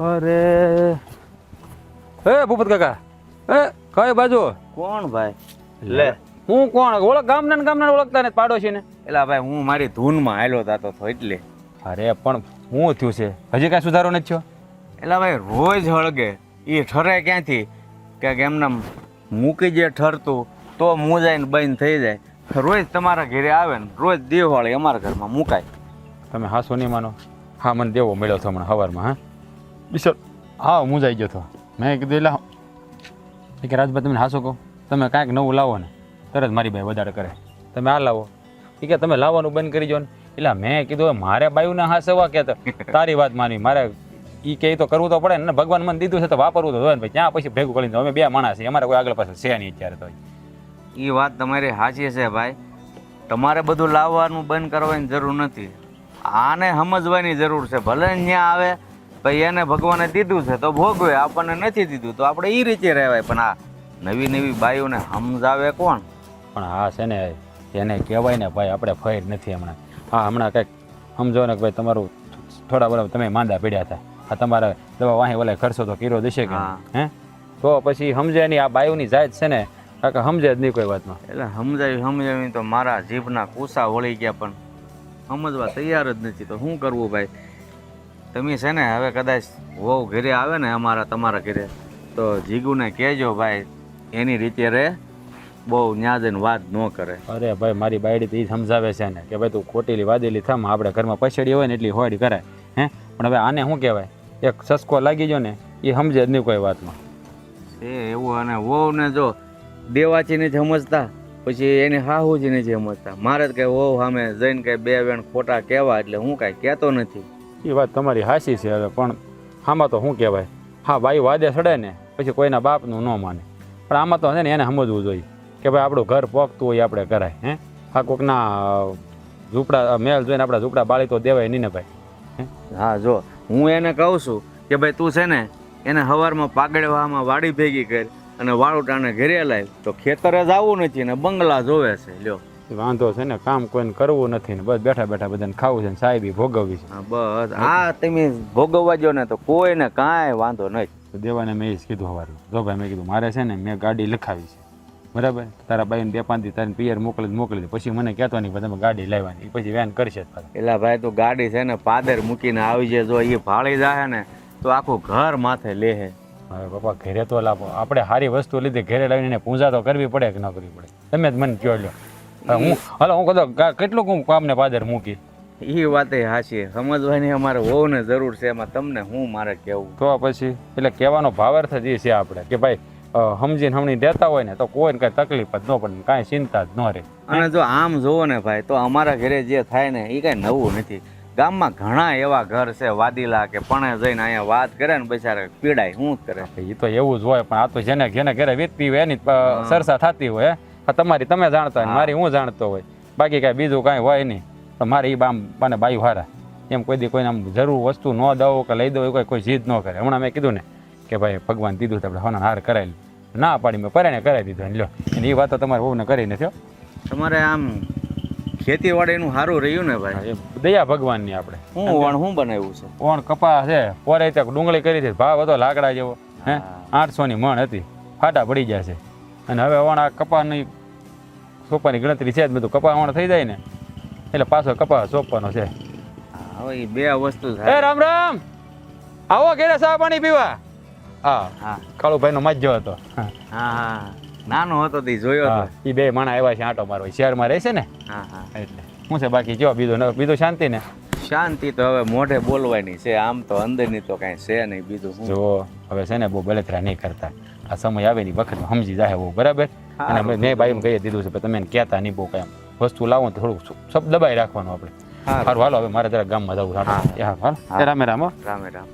અરે. એ ભૂપત કાકા. એ કઈ બાજુ. કોણ ભાઈ? લે. હું કોણ? ઓળખ ગામના ને ગામના ઓળખતા ને પાડોશી ને એલા ભાઈ હું મારી ધૂનમાં આવેલો જાતો હતો એટલે. અરે પણ હું થયું છે? હજી કાંઈ સુધારો નથી થયો? એલા ભાઈ રોજ હળગે. એ ઠરે ક્યાંથી? કે એમને મૂકી જે ઠરતું તો મુજાઈને બંધ થઈ જાય. રોજ તમારા ઘરે આવે ને રોજ દિવાળી અમારા ઘરમાં મુકાય. તમે હાસો નહીં માનો. હા મને દેવો મળ્યો હતો હમણાં સવારમાં હા. બિસર હા, હું જ આવી ગયો હતો. મેં કીધું એટલે કે રાજભાઈ તમે હાસો કહો. તમે કાંઈક નવું લાવો ને, તરત મારી ભાઈ વધારે કરે. તમે આ લાવો. એ કે, તમે લાવવાનું બંધ કરી જો ને. એટલે મેં કીધું મારે બાયુને હાસવા કે તારી વાત માની, મારે એ કે તો કરવું તો પડે ને ભગવાન મને દીધું છે તો વાપરવું તો હોય ને ભાઈ ત્યાં પછી ભેગું કરીને અમે બે માણસ છીએ, અમારે કોઈ આગળ પાછળ છે નહીં અત્યારે તો. એ વાત તમારી સાચી છે ભાઈ. તમારે બધું લાવવાનું બંધ કરવાની જરૂર નથી. આને સમજવાની જરૂર છે. ભલે ત્યાં આવે ભાઈ એને ભગવાને દીધું છે તો ભોગવે આપણને નથી દીધું તો આપણે એ રીતે રહેવાય. પણ આ નવી નવી બાઈઓને સમજાવે કોણ? પણ હા છે ને એને કહેવાય ને ભાઈ આપણે ફૈર નથી હમણાં. હા હમણાં કંઈક સમજો ને કે ભાઈ તમારું થોડા બરાબર તમે માંદા પડ્યા હતા. આ તમારે દવા વાહી ઓલે ખર્ચો તો કીરો દેશે કે? હે. તો પછી સમજે નહીં આ બાયુની જાત છે ને કાકા સમજે જ નહીં કોઈ વાતમાં. એટલે સમજાવી સમજાવી તો મારા જીભના કુસા વળી ગયા પણ સમજવા તૈયાર જ નથી. તો શું કરવું ભાઈ? તમે છે ને હવે કદાચ વહુ ઘરે આવે ને અમારા તમારા ઘરે તો જીગુને કહેજો ભાઈ એની રીતે રહે બહુ ન્યા જઈને વાત ન કરે. અરે ભાઈ મારી બાયડી તો એ સમજાવે છે ને કે ભાઈ તું ખોટેલી વાદેલી થમ આપણે ઘરમાં પછેડી હોય ને એટલી હોડી કરાય હે? પણ હવે આને શું કહેવાય? એક સસકો લાગી ગયો ને એ સમજે જ નહીં કોઈ વાતમાં. એ એવું અને વહુને જો દેવાથી નથી સમજતા પછી એને હાહુજી નથી સમજતા. મારે જ કંઈ વહુ સામે જઈને કંઈ બે વેણ ખોટા કહેવા એટલે હું કાંઈ કહેતો નથી. એ વાત તમારી હાસી છે હવે, પણ આમાં તો શું કહેવાય? હા, ભાઈ વાદે સડે ને, પછી કોઈના બાપનું ન માને. પણ આમાં તો છે ને, એને સમજવું જોઈએ કે ભાઈ આપણું ઘર પોકતું હોય આપણે કરાય, હે? હા કોકના ઝૂંપડા મેલ જોઈને આપણા ઝૂંપડા બાળી તો દેવાય નહીં ને ભાઈ, હા? જો, હું એને કહું છું કે ભાઈ તું છે ને, એને હવારમાં પાગડવામાં વાડી ભેગી કરી અને વાળુટાને ઘરે લાવ તો ખેતરે જ આવવું નથી ને, બંગલા જોવે છે, લ્યો. વાંધો છે ને કામ કોઈને કરવું નથી ને બસ બેઠા બેઠા બધાને ખાવું છે ને સાહેબી ભોગવવી છે. બસ. આ તમે ભોગવવા જો ને તો કોઈને કાંઈ વાંધો નહીં. દેવાને મેં કીધું હવારું. જો ભાઈ મેં કીધું મારે છે ને મેં ગાડી લખાવી છે. બરાબર? તારા ભાઈને બે પાંચ દી તારી પિયર મોકલી મોકલી પછી મને કહેતો નહીં તમે ગાડી લાવવાની. પછી વેન કરશે એલા ભાઈ તું ગાડી છે ને પાદર મૂકીને આવી જાય જો એ ભાળી જાય ને તો આખું ઘર માથે લે હવે પપ્પા ઘરે તો લાવો. આપણે સારી વસ્તુ લીધી ઘરે લાવીને પૂજા તો કરવી પડે કે ન કરવી પડે? તમે જ મને કહો લ્યો. હું હાલો હું કદાચ કેટલું હું કામને પાદર મૂકી? એ વાતે હાચી. સમજવાની અમારે હોવને જરૂર છે એમાં તમને હું મારે કહેવું. તો પછી એટલે કહેવાનો ભાવાર્થ જ એ છે આપણે કે ભાઈ સમજીને હમણી દેતા હોય ને તો કોઈને કઈ તકલીફ જ ન પડે કાંઈ ચિંતા જ ન રહે. અને જો આમ જોવો ને ભાઈ તો અમારા ઘરે જે થાય ને એ કાંઈ નવું નથી. ગામમાં ઘણા એવા ઘર છે વાદીલા કે પણ જઈને અહીંયા વાત કરે ને બિચારા પીડાય શું જ કરે? એ તો એવું જ હોય પણ આ તો જેને જેને ઘરે વીતતી હોય એની સરસા ચર્ચા થતી હોય. આ તમારી તમે જાણતા હોય મારી હું જાણતો હોય. બાકી કાંઈ બીજું કાંઈ હોય નહીં. પણ મારે એ બામ મને બાઈ હારા. એમ કોઈ દી કોઈને આમ જરૂર વસ્તુ ન દઉં કે લઈ દઉં એવું કોઈ કોઈ જીદ ન કરે. હમણાં મેં કીધું ને કે ભાઈ ભગવાન દીધું તો આપણે હોના હાર કરાવી ના પાડી મેં પરાણે કરાવી દીધું લ્યો. અને એ વાતો તમારે બહુને કરી નથી તમારે આમ ખેતીવાડીનું સારું રહ્યું ને ભાઈ? દયા ભગવાનની આપણે. હું વણ શું બનાવ્યું છે? કોણ કપા છે. પોરે ત્યાં ડુંગળી કરી છે. ભાવ હતો લાકડા જેવો. હે? આઠસો ની મણ હતી. ફાટા પડી ગયા છે. અને હવે વણા કપાની સોપાની ગણતરી છે જ બધું. કપા વણ થઈ જાય ને એટલે પાછો કપા સોંપવાનો છે. હવે એ બે વસ્તુ એ રામ રામ! આવો ઘેરે સા પાણી પીવા. હા હા. કાળુભાઈ નો મજ્જો હતો. હા હા. હા નાનો હતો તે જોયો હા, હતો એ બે માણા આવ્યા છે આટો મારવા. શહેરમાં રહે છે ને? હા હા. એટલે શું છે બાકી જો બીજું બીજું શાંતિ ને? શાંતિ તો હવે મોઢે બોલવાની છે. આમ તો અંદરની તો કાંઈ છે નહીં બીજું જો હવે છે ને બહુ બળતરા નહીં કરતા. આ સમય આવે ની વખત સમજી જાય બહુ બરાબર. અને મેં- ભાઈ કહી દીધું છે તમે કહેતા નહીં બહુ કાંઈ વસ્તુ લાવો તો થોડુંક સબ દબાઈ રાખવાનું આપણે. સારું હાલો હવે મારે જરા ગામમાં જવું રામે રામ રામે રામ.